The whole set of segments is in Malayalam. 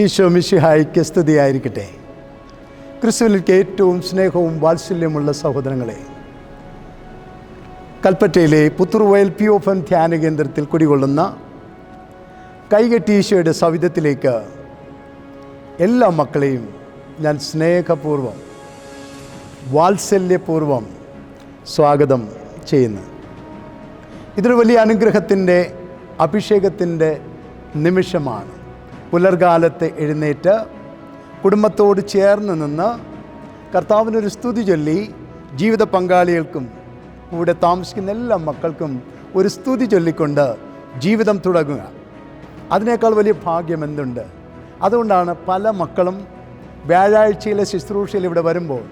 ഈശോ മിശിഹായിക്ക് സ്തുതിയായിരിക്കട്ടെ. ക്രിസ്തുവിലേക്ക് ഏറ്റവും സ്നേഹവും വാത്സല്യമുള്ള സഹോദരങ്ങളെ കൽപ്പറ്റയിലെ പുത്തുറുവയൽ പി ഓഫൻ ധ്യാന കേന്ദ്രത്തിൽ കുടികൊള്ളുന്ന കൈകെട്ടി ഈശോയുടെ സവിധത്തിലേക്ക് എല്ലാ മക്കളെയും ഞാൻ സ്നേഹപൂർവം വാത്സല്യപൂർവം സ്വാഗതം ചെയ്യുന്നു. ഇതൊരു വലിയ അനുഗ്രഹത്തിന്റെ അഭിഷേകത്തിന്റെ നിമിഷമാണ്. പുലർകാലത്ത് എഴുന്നേറ്റ് കുടുംബത്തോട് ചേർന്ന് നിന്ന് കർത്താവിനൊരു സ്തുതി ചൊല്ലി ജീവിത പങ്കാളികൾക്കും ഇവിടെ താമസിക്കുന്ന എല്ലാ മക്കൾക്കും ഒരു സ്തുതി ചൊല്ലിക്കൊണ്ട് ജീവിതം തുടങ്ങുക. അതിനേക്കാൾ വലിയ ഭാഗ്യം എന്തുണ്ട്? അതുകൊണ്ടാണ് പല മക്കളും വ്യാഴാഴ്ചയിലെ ശുശ്രൂഷയിൽ ഇവിടെ വരുമ്പോൾ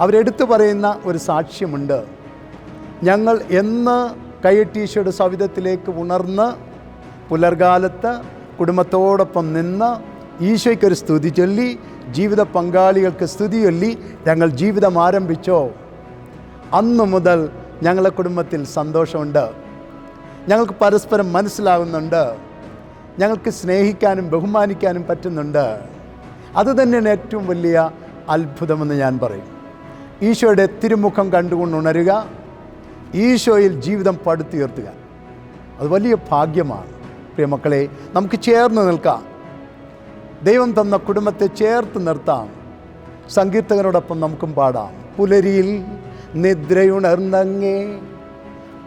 അവരെടുത്തു പറയുന്ന ഒരു സാക്ഷ്യമുണ്ട്. ഞങ്ങൾ എന്ന് കൈയട്ടീശയുടെ സവിധത്തിലേക്ക് ഉണർന്ന് പുലർകാലത്ത് കുടുംബത്തോടൊപ്പം നിന്ന് ഈശോയ്ക്കൊരു സ്തുതി ചൊല്ലി ജീവിത പങ്കാളികൾക്ക് സ്തുതി ചൊല്ലി ഞങ്ങൾ ജീവിതം ആരംഭിച്ചോ? അന്നു മുതൽ ഞങ്ങളുടെ കുടുംബത്തിൽ സന്തോഷമുണ്ട്. ഞങ്ങൾക്ക് പരസ്പരം മനസ്സിലാകുന്നുണ്ട് ഞങ്ങൾക്ക് സ്നേഹിക്കാനും ബഹുമാനിക്കാനും പറ്റുന്നുണ്ട്. അത് തന്നെയാണ് ഏറ്റവും വലിയ അത്ഭുതമെന്ന് ഞാൻ പറയും. ഈശോയുടെ തിരുമുഖം കണ്ടുകൊണ്ട് ഉണരുക. ഈശോയിൽ ജീവിതം പടുത്തുയർത്തുക. അത് വലിയ ഭാഗ്യമാണ്. പ്രിയമക്കളെ നമുക്ക് ചേർന്ന് നിൽക്കാം. ദൈവം തന്ന കുടുംബത്തെ ചേർത്ത് നിർത്താം. സങ്കീർത്തകനോടൊപ്പം നമുക്കും പാടാം. പുലരിയിൽ നിദ്രയുണർന്നങ്ങേ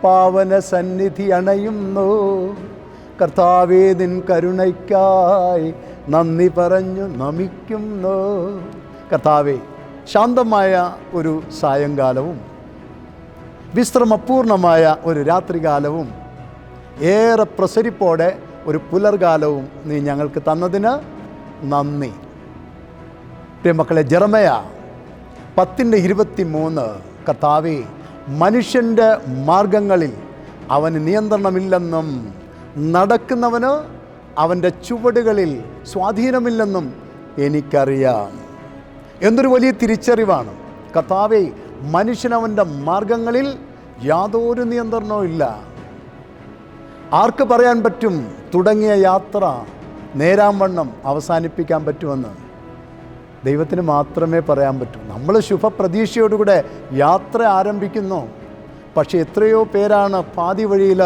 പാവന സന്നിധി അണയുന്നു. കർത്താവേ നിൻ കരുണയ്ക്കായി നന്ദി പറഞ്ഞു നമിക്കുന്നു. കർത്താവേ ശാന്തമായ ഒരു സായങ്കാലവും വിശ്രമപൂർണമായ ഒരു രാത്രികാലവും ഏറെ പ്രസരിപ്പോടെ ഒരു പുലർകാലവും നീ ഞങ്ങൾക്ക് തന്നതിന് നന്ദി. പ്രിയമക്കളെ ജർമയ പത്തിന്റെ ഇരുപത്തി മൂന്ന് കർത്താവെ മനുഷ്യന്റെ മാർഗങ്ങളിൽ അവന് നിയന്ത്രണമില്ലെന്നും നടക്കുന്നവന് അവന്റെ ചുവടുകളിൽ സ്വാധീനമില്ലെന്നും എനിക്കറിയാം. എന്തൊരു വലിയ തിരിച്ചറിവാണ്. കർത്താവെ മനുഷ്യനവന്റെ മാർഗങ്ങളിൽ യാതൊരു നിയന്ത്രണവും ഇല്ല. ആർക്ക് പറയാൻ പറ്റും? തുടങ്ങിയ യാത്ര നേരാം വണ്ണം അവസാനിപ്പിക്കാൻ പറ്റുമെന്ന് ദൈവത്തിന് മാത്രമേ പറയാൻ പറ്റൂ. നമ്മൾ ശുഭപ്രതീക്ഷയോടുകൂടെ യാത്ര ആരംഭിക്കുന്നു. പക്ഷേ എത്രയോ പേരാണ് പാതി വഴിയിൽ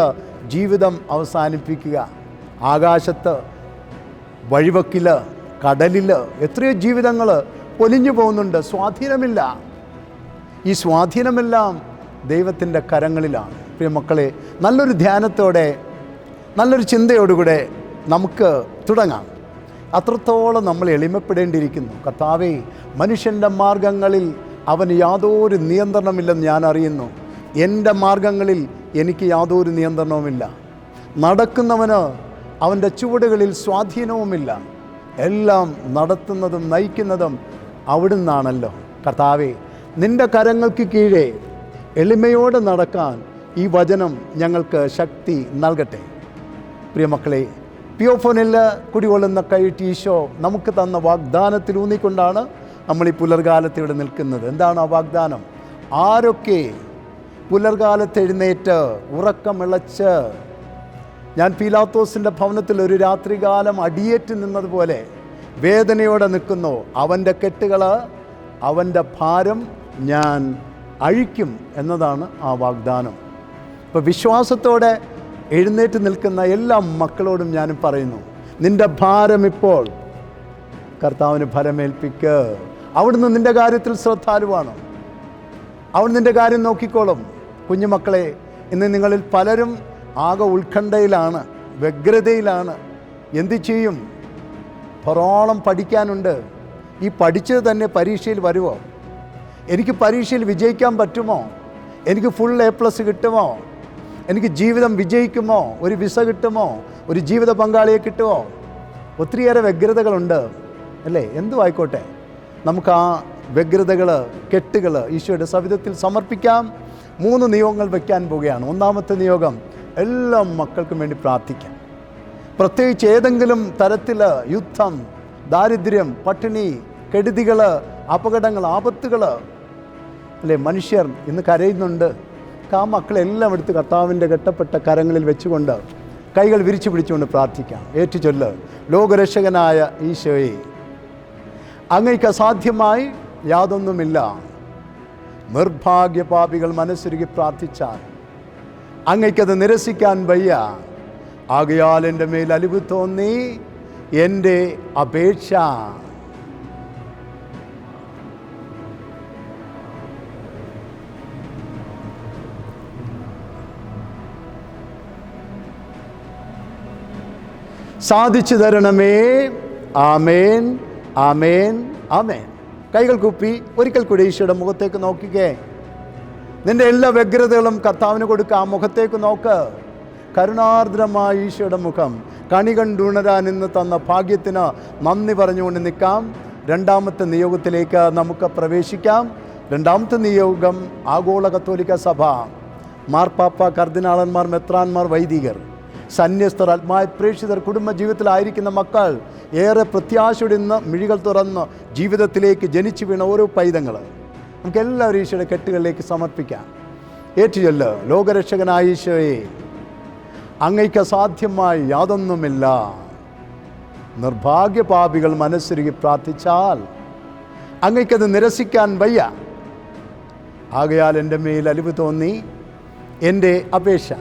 ജീവിതം അവസാനിപ്പിക്കുക. ആകാശത്ത് വഴിവക്കിൽ കടലിൽ എത്രയോ ജീവിതങ്ങൾ പൊലിഞ്ഞു പോകുന്നുണ്ട്. സ്വാധീനമില്ല. ഈ സ്വാധീനമെല്ലാം ദൈവത്തിന്റെ കരങ്ങളിലാണ്. പ്രിയ മക്കളെ നല്ലൊരു ധ്യാനത്തോടെ നല്ലൊരു ചിന്തയോടുകൂടെ നമുക്ക് തുടങ്ങാം. അത്രത്തോളം നമ്മൾ എളിമപ്പെടേണ്ടിയിരിക്കുന്നു. കർത്താവേ മനുഷ്യന്റെ മാർഗങ്ങളിൽ അവന് യാതൊരു നിയന്ത്രണമില്ലെന്ന് ഞാൻ അറിയുന്നു. എന്റെ മാർഗങ്ങളിൽ എനിക്ക് യാതൊരു നിയന്ത്രണവുമില്ല. നടക്കുന്നവന് അവന്റെ ചുവടുകളിൽ സ്വാധീനവുമില്ല. എല്ലാം നടത്തുന്നതും നയിക്കുന്നതും അവിടുന്നാണല്ലോ. കർത്താവേ നിന്റെ കരങ്ങൾക്ക് കീഴേ എളിമയോടെ നടക്കാൻ ഈ വചനം ഞങ്ങൾക്ക് ശക്തി നൽകട്ടെ. പ്രിയമക്കളെ പിയോഫോനിൽ കുടികൊള്ളുന്ന കൈയിട്ട് ഈശോ നമുക്ക് തന്ന വാഗ്ദാനത്തിൽ ഊന്നിക്കൊണ്ടാണ് നമ്മൾ ഈ പുലർകാലത്ത് ഇവിടെ നിൽക്കുന്നത്. എന്താണ് ആ വാഗ്ദാനം? ആരൊക്കെ പുലർകാലത്ത് എഴുന്നേറ്റ് ഉറക്കമിളച്ച് ഞാൻ പീലാത്തോസിന്റെ ഭവനത്തിൽ ഒരു രാത്രികാലം അടിയേറ്റ് നിന്നതുപോലെ വേദനയോടെ നിൽക്കുന്നു. അവന്റെ കെട്ടുകൾ അവന്റെ ഭാരം ഞാൻ അഴിക്കും എന്നതാണ് ആ വാഗ്ദാനം. ഇപ്പോൾ വിശ്വാസത്തോടെ എഴുന്നേറ്റ് നിൽക്കുന്ന എല്ലാ മക്കളോടും ഞാൻ പറയുന്നു നിന്റെ ഭാരം ഇപ്പോൾ കർത്താവിന് ഫലമേൽപ്പിക്ക്. അവിടുന്ന് നിന്റെ കാര്യത്തിൽ ശ്രദ്ധാലുവാണ്? അവിടുന്ന് നിന്റെ കാര്യം നോക്കിക്കോളും. കുഞ്ഞുമക്കളെ ഇന്ന് നിങ്ങളിൽ പലരും ആകെ ഉത്കണ്ഠയിലാണ് വ്യഗ്രതയിലാണ്. എന്തു ചെയ്യും? ധാരാളം പഠിക്കാനുണ്ട്. ഈ പഠിച്ചത് തന്നെ പരീക്ഷയിൽ വരുമോ എനിക്ക് പരീക്ഷയിൽ വിജയിക്കാൻ പറ്റുമോ? എനിക്ക് ഫുൾ എ പ്ലസ് കിട്ടുമോ? എനിക്ക് ജീവിതം വിജയിക്കുമോ? ഒരു വിസ കിട്ടുമോ? ഒരു ജീവിത പങ്കാളിയെ കിട്ടുമോ? ഒത്തിരിയേറെ വ്യഗ്രതകളുണ്ട് അല്ലേ? എന്തു ആയിക്കോട്ടെ. നമുക്ക് ആ വ്യഗ്രതകൾ കെട്ടുകൾ ഈശോയുടെ സവിധത്തിൽ സമർപ്പിക്കാം. മൂന്ന് നിയോഗങ്ങൾ വയ്ക്കാൻ പോവുകയാണ്. ഒന്നാമത്തെ നിയോഗം എല്ലാ മക്കൾക്കും വേണ്ടി പ്രാർത്ഥിക്കാം. പ്രത്യേകിച്ച് ഏതെങ്കിലും തരത്തിൽ യുദ്ധം ദാരിദ്ര്യം പട്ടിണി കെടുതികൾ അപകടങ്ങൾ ആപത്തുകൾ അല്ലേ? മനുഷ്യർ ഇന്ന് കരയുന്നുണ്ട്. ആ മക്കളെല്ലാം എടുത്ത് കർത്താവിന്റെ കെട്ടപ്പെട്ട കരങ്ങളിൽ വെച്ചുകൊണ്ട് കൈകൾ വിരിച്ചു പിടിച്ചുകൊണ്ട് പ്രാർത്ഥിക്കാം. ഏറ്റുചൊല്ല് ലോകരക്ഷകനായ ഈശോയെ അങ്ങയ്ക്ക് അസാധ്യമായി യാതൊന്നുമില്ല. നിർഭാഗ്യപാപികൾ മനസ്സുരുകി പ്രാർത്ഥിച്ചാൽ അങ്ങയ്ക്കത് നിരസിക്കാൻ വയ്യ. ആകയാൽ എന്റെ മേൽ അലിവ് തോന്നി എന്റെ അപേക്ഷ സാധിച്ചു തരണമേ. ആമേൻ. ആമേൻ. ആമേൻ. കൈകൾ കുപ്പി ഒരിക്കൽ കൂടി ഈശോയുടെ മുഖത്തേക്ക് നോക്കിക്കേ. നിന്റെ എല്ലാ വ്യഗ്രതകളും കർത്താവിന് കൊടുക്കുക ആ മുഖത്തേക്ക് നോക്ക്. കരുണാർദ്രമായ ഈശോയുടെ മുഖം. കണി കണ്ടുണരാൻ ഇന്ന് തന്ന ഭാഗ്യത്തിന് നന്ദി പറഞ്ഞുകൊണ്ട് നിൽക്കാം. രണ്ടാമത്തെ നിയോഗത്തിലേക്ക് നമുക്ക് പ്രവേശിക്കാം. രണ്ടാമത്തെ നിയോഗം ആഗോള കത്തോലിക്ക സഭ. മാർപ്പാപ്പ കർദിനാളന്മാർ മെത്രാന്മാർ വൈദികർ. സന്യസ്തർ ആത്മായ പ്രേക്ഷിതർ കുടുംബ ജീവിതത്തിലായിരിക്കുന്ന മക്കൾ ഏറെ പ്രത്യാശയുടെ ഇന്ന് മിഴികൾ തുറന്ന് ജീവിതത്തിലേക്ക് ജനിച്ചു വീണ ഓരോ പൈതങ്ങൾ. നമുക്ക് എല്ലാവരും ഈശോയുടെ കെട്ടുകളിലേക്ക് സമർപ്പിക്കാം. ഏറ്റുചൊല്ല് ലോകരക്ഷകനായ ഈശോയെ അങ്ങയ്ക്ക് അസാധ്യമായി യാതൊന്നുമില്ല. നിർഭാഗ്യപാപികൾ മനസ്സിരുകി പ്രാർത്ഥിച്ചാൽ അങ്ങയ്ക്കത് നിരസിക്കാൻ വയ്യ. ആകയാൽ എന്റെ മേൽ അലിവ് തോന്നി എന്റെ അപേക്ഷ.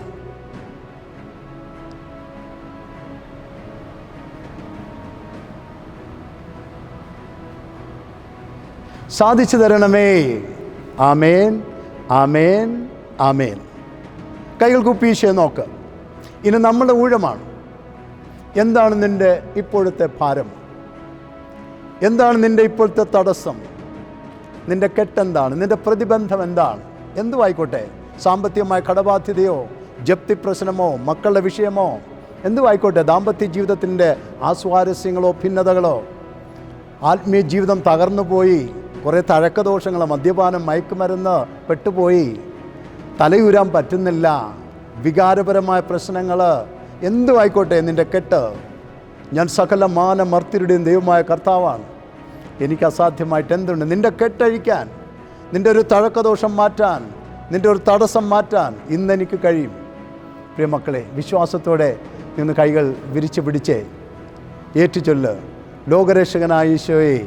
സാധിച്ചു തരണമേ. ആമേൻ ആമേൻ ആമേൻ. കൈകൾ കുപ്പീശേ നോക്ക്. ഇനി നമ്മുടെ ഊഴമാണ്. എന്താണ് നിന്റെ ഇപ്പോഴത്തെ ഭാരം? എന്താണ് നിന്റെ ഇപ്പോഴത്തെ തടസ്സം? നിന്റെ കെട്ടെന്താണ്? നിന്റെ പ്രതിബന്ധം എന്താണ്? എന്തുമായിക്കോട്ടെ സാമ്പത്തികമായ കടബാധ്യതയോ ജപ്തി പ്രശ്നമോ മക്കളുടെ വിഷയമോ എന്തുമായിക്കോട്ടെ ദാമ്പത്യ ജീവിതത്തിന്റെ ആസ്വാരസ്യങ്ങളോ ഭിന്നതകളോ ആത്മീയ ജീവിതം തകർന്നു പോയി കുറേ തഴക്കദോഷങ്ങൾ മദ്യപാനം മയക്കുമരുന്ന് പെട്ടുപോയി. തലയൂരാൻ പറ്റുന്നില്ല. വികാരപരമായ പ്രശ്നങ്ങൾ എന്തുമായിക്കോട്ടെ നിന്റെ കെട്ട്? ഞാൻ സകല മാനമർത്തിരുടെയും ദൈവമായ കർത്താവാണ്. എനിക്ക് അസാധ്യമായിട്ട് എന്തുണ്ട്? നിന്റെ കെട്ടഴിക്കാൻ നിന്റെ ഒരു തഴക്കദോഷം മാറ്റാൻ നിന്റെ ഒരു തടസ്സം മാറ്റാൻ ഇന്നെനിക്ക് കഴിയും. പ്രിയ മക്കളെ വിശ്വാസത്തോടെ നിന്ന് കൈകൾ വിരിച്ചു പിടിച്ചേ. ഏറ്റുചൊല്ല്. ലോകരക്ഷകനായ ഈശോയെ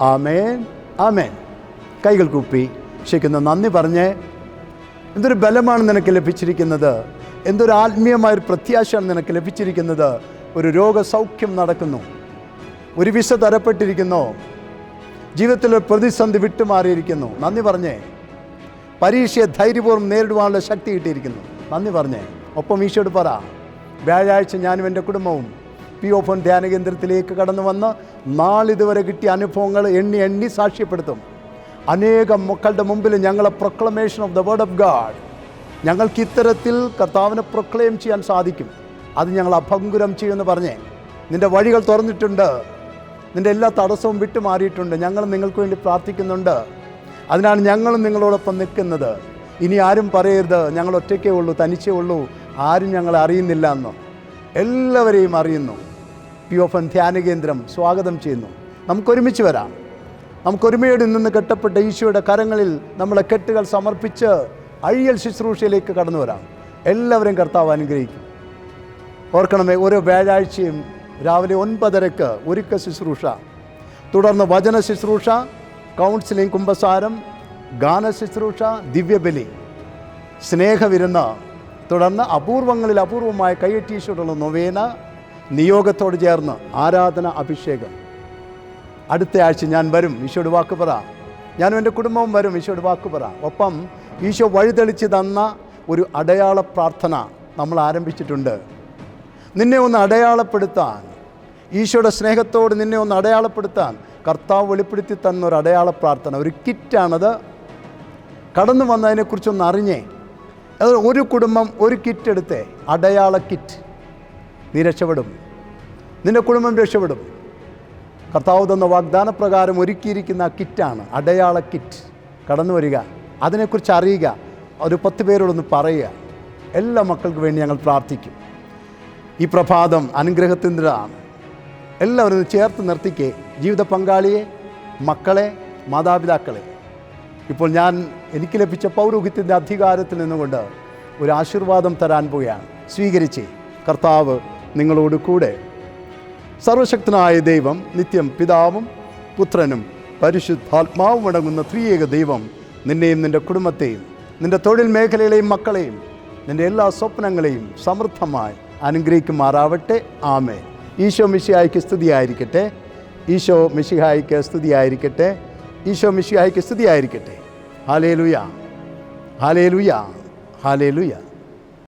ആമേൻ ആമേൻ. കൈകൾ കൂപ്പി ശരിക്കുന്ന നന്ദി പറഞ്ഞേ എന്തൊരു ബലമാണ് നിനക്ക് ലഭിച്ചിരിക്കുന്നത്? എന്തൊരു ആത്മീയമായൊരു പ്രത്യാശയാണ് നിനക്ക് ലഭിച്ചിരിക്കുന്നത്? ഒരു രോഗസൗഖ്യം നടക്കുന്നു. ഒരു വിശ തരപ്പെട്ടിരിക്കുന്നു. ജീവിതത്തിലെ പ്രതിസന്ധി വിട്ടുമാറിയിരിക്കുന്നു. നന്ദി പറഞ്ഞേ പരീക്ഷയെ ധൈര്യപൂർവം നേരിടുവാനുള്ള ശക്തി കിട്ടിയിരിക്കുന്നു. നന്ദി പറഞ്ഞേ ഒപ്പം ഈശോട് പറ വ്യാഴാഴ്ച ഞാനും എന്റെ കുടുംബവും പി ഒ ഫോൺ ധ്യാന കേന്ദ്രത്തിലേക്ക് കടന്നു വന്ന് നാളിതുവരെ കിട്ടിയ അനുഭവങ്ങൾ എണ്ണി എണ്ണി സാക്ഷ്യപ്പെടുത്തും. അനേകം മക്കളുടെ മുമ്പിൽ ഞങ്ങളെ proclamation of the word of God ഞങ്ങൾക്ക് ഇത്തരത്തിൽ കർത്താവിനെ പ്രൊക്ലെയിം ചെയ്യാൻ സാധിക്കും. അത് ഞങ്ങൾ അഭംഗുരം ചെയ്യുമെന്ന് പറഞ്ഞേ നിന്റെ വഴികൾ തുറന്നിട്ടുണ്ട്. നിന്റെ എല്ലാ തടസ്സവും വിട്ടുമാറിയിട്ടുണ്ട്. ഞങ്ങൾ നിങ്ങൾക്ക് വേണ്ടി പ്രാർത്ഥിക്കുന്നുണ്ട്. അതിനാണ് ഞങ്ങളും നിങ്ങളോടൊപ്പം നിൽക്കുന്നത്. ഇനി ആരും പറയരുത്. ഞങ്ങൾ ഒറ്റയ്ക്കേ ഉള്ളൂ തനിച്ചേ ഉള്ളൂ. ആരും ഞങ്ങളെ അറിയുന്നില്ല എന്നോ. എല്ലാവരെയും അറിയുന്നു. പി ഓഫ് എൻ ധ്യാന കേന്ദ്രം സ്വാഗതം ചെയ്യുന്നു. നമുക്കൊരുമിച്ച് വരാം. നമുക്കൊരുമയോട് നിന്ന് കെട്ടപ്പെട്ട ഈശോയുടെ കരങ്ങളിൽ നമ്മളെ കെട്ടുകൾ സമർപ്പിച്ച് അഴിയൽ ശുശ്രൂഷയിലേക്ക് കടന്നു വരാം. എല്ലാവരെയും കർത്താവ് അനുഗ്രഹിക്കും. ഓർക്കണമേ ഓരോ വ്യാഴാഴ്ചയും രാവിലെ ഒൻപതരക്ക് ഒരുക്ക ശുശ്രൂഷ തുടർന്ന് വചന ശുശ്രൂഷ കൗൺസിലിംഗ് കുംഭസാരം ഗാന ശുശ്രൂഷ ദിവ്യബലി സ്നേഹവിരുന്ന് തുടർന്ന് അപൂർവങ്ങളിൽ അപൂർവമായ കൈയറ്റീശോടുള്ള നൊവേന നിയോഗത്തോട് ചേർന്ന് ആരാധന അഭിഷേകം. അടുത്ത ആഴ്ച ഞാൻ വരും. ഈശോയുടെ വാക്ക് പറ. ഞാനും എന്റെ കുടുംബവും വരും. ഈശോയുടെ വാക്ക് പറ. ഒപ്പം ഈശോ വഴിതെളിച്ച് തന്ന ഒരു അടയാള പ്രാർത്ഥന നമ്മൾ ആരംഭിച്ചിട്ടുണ്ട്. നിന്നെ ഒന്ന് അടയാളപ്പെടുത്താൻ. ഈശോയുടെ സ്നേഹത്തോട് നിന്നെ ഒന്ന് അടയാളപ്പെടുത്താൻ കർത്താവ് വെളിപ്പെടുത്തി തന്ന ഒരു അടയാള പ്രാർത്ഥന. ഒരു കിറ്റാണത്. കടന്നു വന്നതിനെക്കുറിച്ചൊന്ന് അറിഞ്ഞേ. അത് ഒരു കുടുംബം ഒരു കിറ്റ് എടുത്തേ. അടയാള കിറ്റ്. നീ രക്ഷപ്പെടും. നിന്റെ കുടുംബം രക്ഷപ്പെടും. കർത്താവ് തന്ന വാഗ്ദാന പ്രകാരം ഒരുക്കിയിരിക്കുന്ന കിറ്റാണ് അടയാള കിറ്റ്. കടന്നു വരിക അതിനെക്കുറിച്ച് അറിയുക ഒരു പത്ത് പേരോടൊന്ന് പറയുക. എല്ലാ മക്കൾക്ക് വേണ്ടി ഞങ്ങൾ പ്രാർത്ഥിക്കും. ഈ പ്രഭാതം അനുഗ്രഹത്തിന്റെതാണ്. എല്ലാവരും ചേർത്ത് നിർത്തിക്കേ. ജീവിത പങ്കാളിയെ മക്കളെ മാതാപിതാക്കളെ. ഇപ്പോൾ ഞാൻ എനിക്ക് ലഭിച്ച പൗരോഹിത്യത്തിന്റെ അധികാരത്തിൽ നിന്നുകൊണ്ട് ഒരു ആശീർവാദം തരാൻ പോവുകയാണ്. സ്വീകരിച്ചേ. കർത്താവ് നിങ്ങളോട് കൂടെ. സർവശക്തനായ ദൈവം നിത്യം പിതാവും പുത്രനും പരിശുദ്ധാത്മാവും അടങ്ങുന്ന ത്രിയേക ദൈവം നിന്നെയും നിന്റെ കുടുംബത്തെയും നിന്റെ തൊഴിൽ മേഖലയിലെയും മക്കളെയും നിന്റെ എല്ലാ സ്വപ്നങ്ങളെയും സമൃദ്ധമായി അനുഗ്രഹിക്കുമാറാവട്ടെ. ആമേ ഈശോ മിശിഹായ്ക്ക് സ്തുതിയായിരിക്കട്ടെ. ഈശോ മിശിഹായ്ക്ക് സ്തുതിയായിരിക്കട്ടെ. ഈശോ മിശിഹായ്ക്ക് സ്തുതിയായിരിക്കട്ടെ. ഹാലേ ലുയാ ഹാലേ ലുയാ ഹാലേ ലുയ